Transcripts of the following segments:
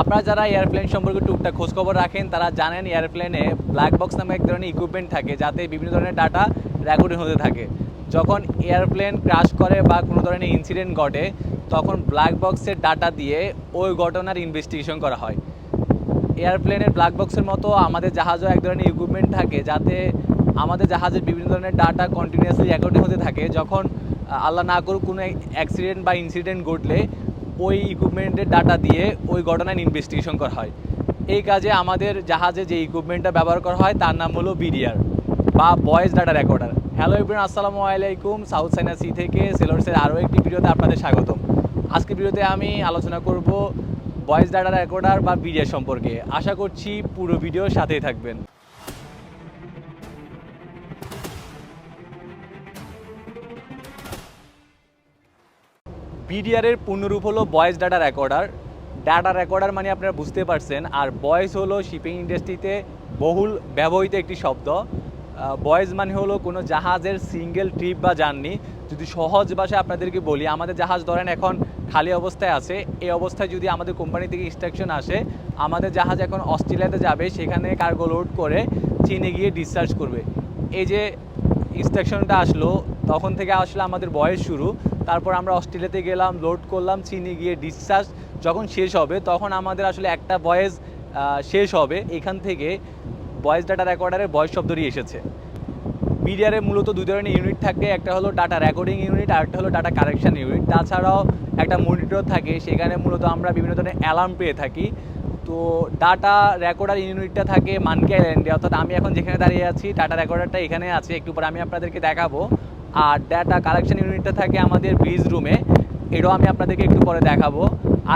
আপনারা যারা এয়ারপ্লেন সম্পর্কে টুকটাক খোঁজখবর রাখেন, তারা জানেন এয়ারপ্লেনে ব্ল্যাক বক্স নামে এক ধরনের ইকুইপমেন্ট থাকে, যাতে বিভিন্ন ধরনের ডাটা রেকর্ডিং হতে থাকে। যখন এয়ারপ্লেন ক্রাশ করে বা কোনো ধরনের ইনসিডেন্ট ঘটে, তখন ব্ল্যাক বক্সের ডাটা দিয়ে ওই ঘটনার ইনভেস্টিগেশন করা হয়। এয়ারপ্লেনের ব্ল্যাক বক্সের মতো আমাদের জাহাজও এক ধরনের ইকুইপমেন্ট থাকে, যাতে আমাদের জাহাজের বিভিন্ন ধরনের ডাটা কন্টিনিউয়াসলি রেকর্ডিং হতে থাকে। যখন আল্লাহ না করুক কোনো অ্যাক্সিডেন্ট বা ইনসিডেন্ট ঘটলে ওই ইকুইপমেন্টের ডাটা দিয়ে ওই ঘটনার ইনভেস্টিগেশন করা হয়। এই কাজে আমাদের জাহাজে যে ইকুইপমেন্টটা ব্যবহার করা হয়, তার নাম হলো বিডিআর বা voice data recorder hello Ibran আসসালামু আলাইকুম। সাউথ চাইনা সি থেকে সেলোর্সের আরও একটি ভিডিওতে আপনাদের স্বাগতম। আজকে ভিডিওতে আমি আলোচনা করব ভয়েস ডাটা রেকর্ডার বা বিডিআর সম্পর্কে। আশা করছি পুরো ভিডিওর সাথেই থাকবেন। বিডিআরের পূর্ণরূপ হলো voice data recorder. Data recorder মানে আপনারা বুঝতে পারছেন, আর ভয়েস হলো শিপিং ইন্ডাস্ট্রিতে বহুল ব্যবহৃত একটি শব্দ। ভয়েস মানে হলো কোনো জাহাজের সিঙ্গেল ট্রিপ বা জার্নি। যদি সহজ ভাষায় আপনাদেরকে বলি, আমাদের জাহাজ ধরেন এখন খালি অবস্থায় আছে। এই অবস্থায় যদি আমাদের কোম্পানি থেকে ইনস্ট্রাকশন আসে, আমাদের জাহাজ এখন অস্ট্রেলিয়াতে যাবে, সেখানে কার্গো লোড করে চীনে গিয়ে ডিসচার্জ করবে। এই যে ইনস্ট্রাকশনটা আসলো, তখন থেকে আসলে আমাদের বয়স শুরু। তারপর আমরা অস্ট্রেলিয়াতে গেলাম লোড করলাম, চীনে গিয়ে ডিসচার্জ যখন শেষ হবে, তখন আমাদের আসলে একটা ভয়েস শেষ হবে। এখান থেকে ভয়েস ডাটা রেকর্ডারের ভয়েস শব্দটি এসেছে। মিডিয়ারে মূলত দুই ধরনের ইউনিট থাকে, একটা হলো ডাটা রেকর্ডিং ইউনিট আর একটা হলো ডাটা কারেকশন ইউনিট তাছাড়াও একটা মনিটর থাকে, সেখানে মূলত আমরা বিভিন্ন ধরনের অ্যালার্ম পেয়ে থাকি। তো ডাটা রেকর্ডার ইউনিটটা থাকে মানকে আইল্যান্ডে অর্থাৎ আমি এখন যেখানে দাঁড়িয়ে আছি ডাটা রেকর্ডারটা এখানে আছে, একটু পরে আমি আপনাদেরকে দেখাবো। আর ডাটা কালেকশন ইউনিটটা থাকে আমাদের ব্রিজ রুমে এটাও আমি আপনাদেরকে একটু পরে দেখাবো।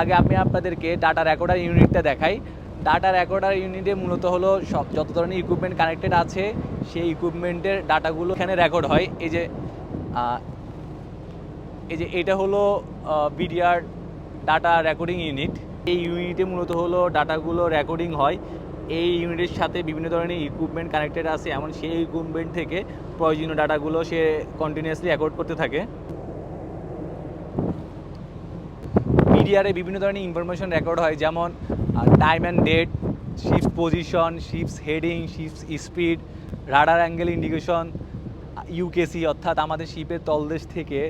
আগে আমি আপনাদেরকে ডাটা রেকর্ডার ইউনিটটা দেখাই। ডাটা রেকর্ডার ইউনিটে মূলত হলো সব যত ধরনের ইকুইপমেন্ট কানেক্টেড আছে, সেই ইকুইপমেন্টের ডাটাগুলো এখানে রেকর্ড হয়। এই যে এই যে এটা হলো বিডিআর ডাটা রেকর্ডিং ইউনিট এই ইউনিটে মূলত হলো ডাটাগুলো রেকর্ডিং হয়। এই ইউনিটের সাথে বিভিন্ন ধরনের ইকুইপমেন্ট কানেক্টেড আছে। এমন সেই ইকুইপমেন্ট থেকে প্রয়োজনীয় ডাটাগুলো সে কন্টিনিউয়াসলি রেকর্ড করতে থাকে। মিডিয়ারে বিভিন্ন ধরনের ইনফরমেশন রেকর্ড হয়, যেমন time and date ships position ships heading ships speed radar angle indication UKC অর্থাৎ আমাদের শিপের তলদেশ থেকে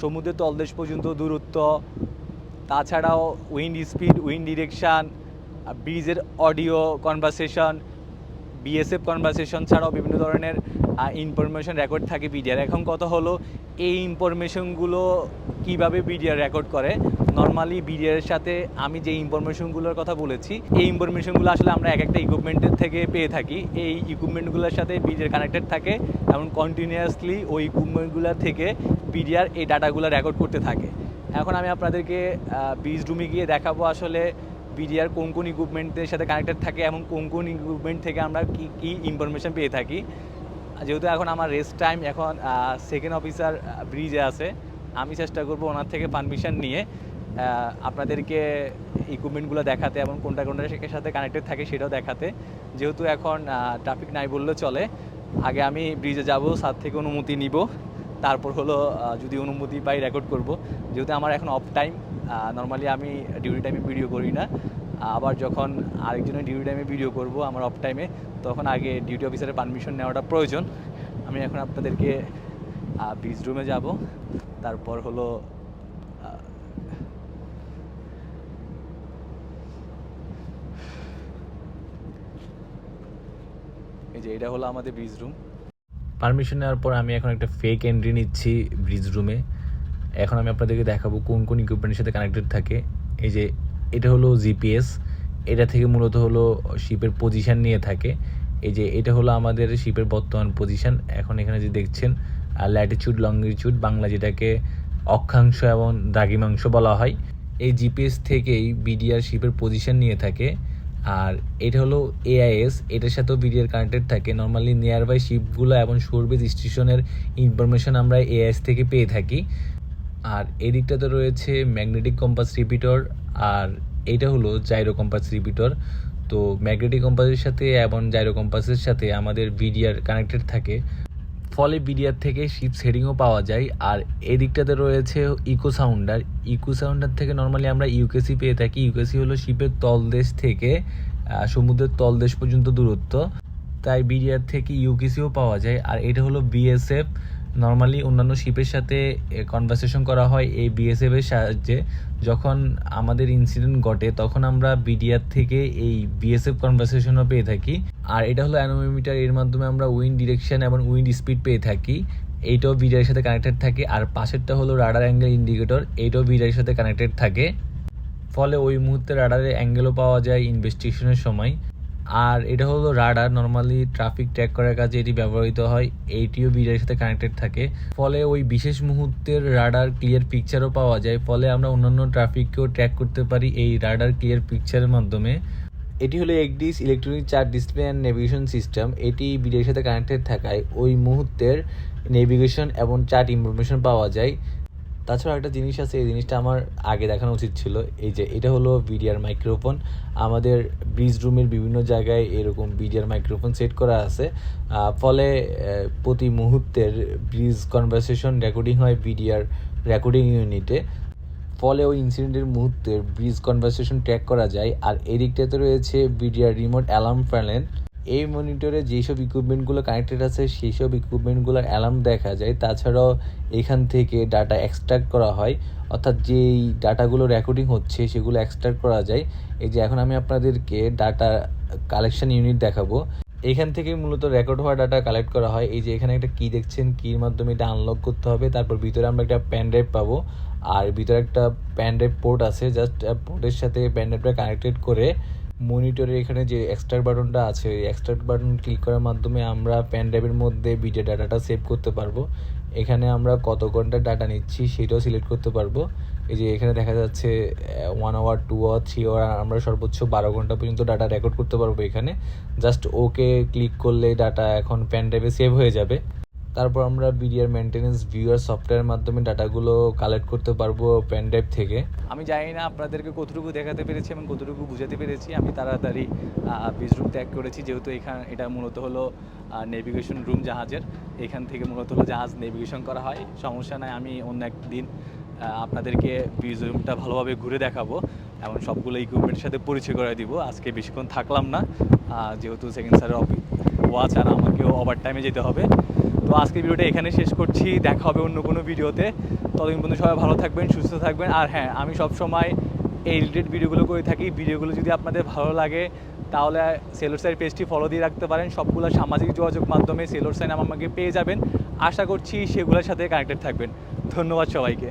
সমুদ্রের তলদেশ পর্যন্ত দূরত্ব, তাছাড়াও উইন্ড স্পিড উইন্ড ডিরেকশান ব্রিজের অডিও কনভারসেশন বিএসএফ কনভারসেশন ছাড়াও বিভিন্ন ধরনের ইনফরমেশন রেকর্ড থাকে বিডিআর এখন কথা হলো, এই ইনফরমেশনগুলো কীভাবে বিডিআর রেকর্ড করে? নর্মালি বিডিআর সাথে আমি যে ইনফরমেশনগুলোর কথা বলেছি, এই ইনফরমেশনগুলো আসলে আমরা এক একটা ইকুইপমেন্টের থেকে পেয়ে থাকি। এই ইকুইপমেন্টগুলোর সাথে বিডিআর কানেক্টেড থাকে, এবং কন্টিনিউয়াসলি ওই ইকুইপমেন্টগুলো থেকে বিডিআর এই ডাটাগুলো রেকর্ড করতে থাকে। এখন আমি আপনাদেরকে বিজ রুমে গিয়ে দেখাবো আসলে বিডিআর কোন কোন ইকুইপমেন্টের সাথে কানেক্টেড থাকে এবং কোন কোন ইকুইপমেন্ট থেকে আমরা কী কী ইনফরমেশন পেয়ে থাকি। যেহেতু এখন আমার রেস্ট টাইম এখন সেকেন্ড অফিসার ব্রিজে আছে, আমি চেষ্টা করব ওনার থেকে পারমিশন নিয়ে আপনাদেরকে ইকুইপমেন্টগুলো দেখাতে এবং কোনটা কোনটা সাথে কানেক্টেড থাকে সেটাও দেখাতে। যেহেতু এখন ট্রাফিক নাই বললেও চলে, আগে আমি ব্রিজে যাব সাত থেকে অনুমতি নিব। তারপর হলো যদি অনুমতি পাই রেকর্ড করব। যেহেতু আমার এখন অফ টাইম নর্মালি আমি ডিউটি টাইমে ভিডিও করি না। আবার যখন আরেকজনের ডিউটি টাইমে ভিডিও করব আমার অফ টাইমে তখন আগে ডিউটি অফিসারের পারমিশন নেওয়াটা প্রয়োজন। আমি এখন আপনাদেরকে ব্রিজ রুমে যাব। তারপর হলো এই যে এটা হলো আমাদের ব্রিজ রুম পারমিশন নেওয়ার পর আমি এখন একটা ফেক এন্ট্রি নিচ্ছি ব্রিজ রুমে এখন আমি আপনাদেরকে দেখাবো কোন কোন ইকুইপমেন্টের সাথে কানেক্টেড থাকে। এই যে, এটা হলো জিপিএস এটা থেকে মূলত হলো শিপের পজিশন নিয়ে থাকে। এই যে, এটা হলো আমাদের শিপের বর্তমান পজিশন এখন এখানে যে দেখছেন ল্যাটিচিউড লঙ্গিটিউড বাংলা যেটাকে অক্ষাংশ এবং দ্রাঘিমাংশ বলা হয়। এই জিপিএস থেকেই বিডিআর শিপের পজিশন নিয়ে থাকে। আর এটা হলো এআইএস এটার সাথেও বিডিআর কানেক্টেড থাকে। নর্মালি নিয়ার বাই শিপগুলো এবং শোরবেজ স্টেশনের ইনফরমেশন আমরা এআইএস থেকে পেয়ে থাকি। আর এদিকটাতে রয়েছে ম্যাগনেটিক কম্পাস রিপিটর আর এটা হলো জাইরো কম্পাস রিপিটর তো ম্যাগনেটিক কম্পাসের সাথে এবং জাইরো কম্পাসের সাথে আমাদের ভিডিআর কানেক্টেড থাকে। ফলে বিডিআর থেকে শিপ সেটিংও পাওয়া যায়। আর এদিকটাতে রয়েছে ইকো সাউন্ডার। ইকো সাউন্ডার থেকে নর্মালি আমরা ইউকেসি পেয়ে থাকি। ইউকেসি হলো শিপের তলদেশ থেকে সমুদ্রের তলদেশ পর্যন্ত দূরত্ব। তাই বিডিআর থেকে ইউকেসিও পাওয়া যায়। আর এটা হলো বিএসএফ নর্মালি অন্যান্য শিপের সাথে কনভারসেশন করা হয় এই বিএসএফের সাহায্যে। যখন আমাদের ইনসিডেন্ট ঘটে, তখন আমরা বিডিআর থেকে এই বিএসএফ কনভারসেশনও পেয়ে থাকি। আর এটা হলো অ্যানোমিটার এর মাধ্যমে আমরা উইন্ড ডিরেকশন এবং উইন্ড স্পিড পেয়ে থাকি। এইটাও বিডিআর সাথে কানেক্টেড থাকে। আর পাশেরটা হলো রাডার অ্যাঙ্গেল ইন্ডিকেটর এইটাও বিডিআর সাথে কানেক্টেড থাকে। ফলে ওই মুহূর্তে রাডারের অ্যাঙ্গেলও পাওয়া যায় ইনভেস্টিগেশনের সময়। আর এটা হলো রাডার নর্মালি ট্রাফিক ট্র্যাক করার কাজে এটি ব্যবহৃত হয়। এইটিও বিডারের সাথে কানেক্টেড থাকে। ফলে ওই বিশেষ মুহূর্তের রাডার ক্লিয়ার পিকচারও পাওয়া যায়। ফলে আমরা অন্যান্য ট্রাফিককেও ট্র্যাক করতে পারি এই রাডার ক্লিয়ার পিকচারের মাধ্যমে। এটি হলো ECDIS electronic chart display and navigation system এটি বিডের সাথে কানেক্টেড থাকায় ওই মুহূর্তের নেভিগেশন এবং চার্ট ইনফরমেশন পাওয়া যায়। তাছাড়া একটা জিনিস আছে, এই জিনিসটা আমার আগে দেখানো উচিত ছিল, এই যে এটা হলো ভিডিআর মাইক্রোফোন আমাদের ব্রিজ রুমের বিভিন্ন জায়গায় এরকম বিডিআর মাইক্রোফোন সেট করা আছে। ফলে প্রতি মুহূর্তের ব্রিজ কনভারসেশন রেকর্ডিং হয় বিডিআর রেকর্ডিং ইউনিটে ফলে ওই ইনসিডেন্টের মুহূর্তের ব্রিজ কনভারসেশন ট্র্যাক করা যায়। আর এদিকটাতে রয়েছে বিডিআর রিমোট অ্যালার্ম প্যানেল এই মনিটরে যেসব ইকুইপমেন্টগুলো কানেক্টেড আছে সেই সব ইকুইপমেন্টগুলোর অ্যালার্ম দেখা যায়। তাছাড়াও এখান থেকে ডাটা এক্সট্রাক্ট করা হয়। অর্থাৎ যেই ডাটাগুলো রেকর্ডিং হচ্ছে, সেগুলো এক্সট্রাক্ট করা যায়। এই যে এখন আমি আপনাদেরকে ডাটা কালেকশন ইউনিট দেখাবো। এখান থেকে মূলত রেকর্ড হওয়া ডাটা কালেক্ট করা হয়। এই যে এখানে একটা কি দেখছেন কির মাধ্যমে এটা আনলক করতে হবে। তারপর ভিতরে আমরা একটা প্যান ড্রাইভ পাবো। আর ভিতরে একটা প্যান ড্রাইভ পোর্ট আছে। জাস্ট পোর্টের সাথে প্যান ড্রাইভটা কানেক্টেড করে মনিটরে এখানে যে এক্সট্রাক্ট বাটনটা আছে এই এক্সট্রাক্ট বাটন ক্লিক করার মাধ্যমে আমরা প্যান ড্রাইভের মধ্যে ভিডিও ডাটাটা সেভ করতে পারব। এখানে আমরা কত ঘণ্টা ডাটা নিচ্ছি সেটাও সিলেক্ট করতে পারব। এই যে এখানে দেখা যাচ্ছে one hour two hour three hour আমরা সর্বোচ্চ বারো ঘণ্টা পর্যন্ত ডাটা রেকর্ড করতে পারব এখানে। জাস্ট ওকে ক্লিক করলে ডাটা এখন প্যান ড্রাইভে সেভ হয়ে যাবে। তারপর আমরা বিডিআর মেনটেন্যান্স ভিউয়ার সফটওয়্যারের মাধ্যমে ডাটাগুলো কালেক্ট করতে পারব প্যান ড্রাইভ থেকে। আমি জানি না আপনাদেরকে কতটুকু দেখাতে পেরেছি এবং কতটুকু বুঝাতে পেরেছি। আমি তাড়াতাড়ি বিচ রুম ত্যাগ করেছি, যেহেতু এখানে, এটা মূলত হলো নেভিগেশন রুম জাহাজের। এখান থেকে মূলত হলো জাহাজ নেভিগেশন করা হয়। সমস্যা নাই, আমি অন্য একদিন আপনাদেরকে রুমটা ভালোভাবে ঘুরে দেখাবো। এবং সবগুলো ইকুইপমেন্টের সাথে পরিচয় করে দিব। আজকে বেশিক্ষণ থাকলাম না। যেহেতু সেকেন্ড স্যারের অফিস ওয়াচ আর আমাকেও ওভার টাইমে যেতে হবে। তো আজকের ভিডিওটা এখানে শেষ করছি। দেখা হবে অন্য কোনো ভিডিওতে। ততদিন পর্যন্ত সবাই ভালো থাকবেন, সুস্থ থাকবেন। আর হ্যাঁ আমি সবসময় এই রিলেটেড ভিডিওগুলো করে থাকি। ভিডিওগুলো যদি আপনাদের ভালো লাগে, তাহলে সেলোর সাইন পেজটি ফলো দিয়ে রাখতে পারেন। সবগুলো সামাজিক যোগাযোগ মাধ্যমে সেলোর সাইন আমাকে পেয়ে যাবেন। আশা করছি সেগুলোর সাথে কানেক্টেড থাকবেন। ধন্যবাদ সবাইকে।